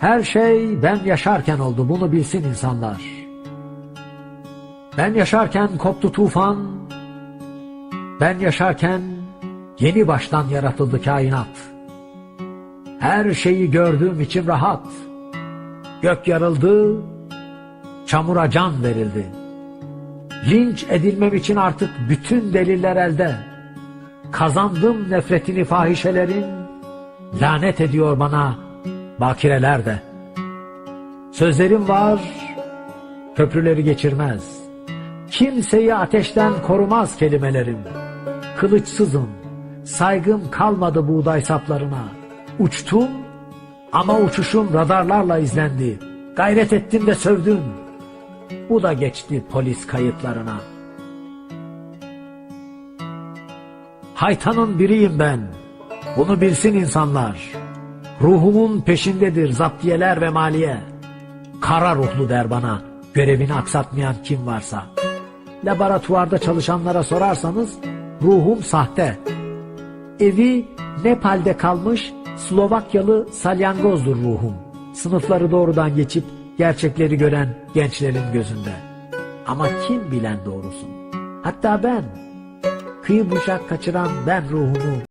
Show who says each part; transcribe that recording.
Speaker 1: Her şey ben yaşarken oldu bunu bilsin insanlar. Ben yaşarken koptu tufan. Ben yaşarken yeni baştan yaratıldı kainat. Her şeyi gördüğüm için rahat. Gök yarıldı, çamura can verildi. Linç edilmem için artık bütün deliller elde. Kazandım nefretini fahişelerin, lanet ediyor bana bakireler de. Sözlerim var, köprüleri geçirmez. Kimseyi ateşten korumaz kelimelerim. Kılıçsızım, saygım kalmadı buğday saplarına. Uçtum ama uçuşum radarlarla izlendi. Gayret ettim de sövdüm. Bu da geçti polis kayıtlarına. Haytanın biriyim ben. Bunu bilsin insanlar. Ruhumun peşindedir zaptiyeler ve maliye. Kara ruhlu der bana görevini aksatmayan kim varsa. Laboratuvarda çalışanlara sorarsanız ruhum sahte. Evi Nepal'de kalmış Slovakyalı salyangozdur ruhum. Sınıfları doğrudan geçip gerçekleri gören gençlerin gözünde. Ama kim bilen doğrusun? Hatta ben, kıyı bıçak kaçıran ben ruhumu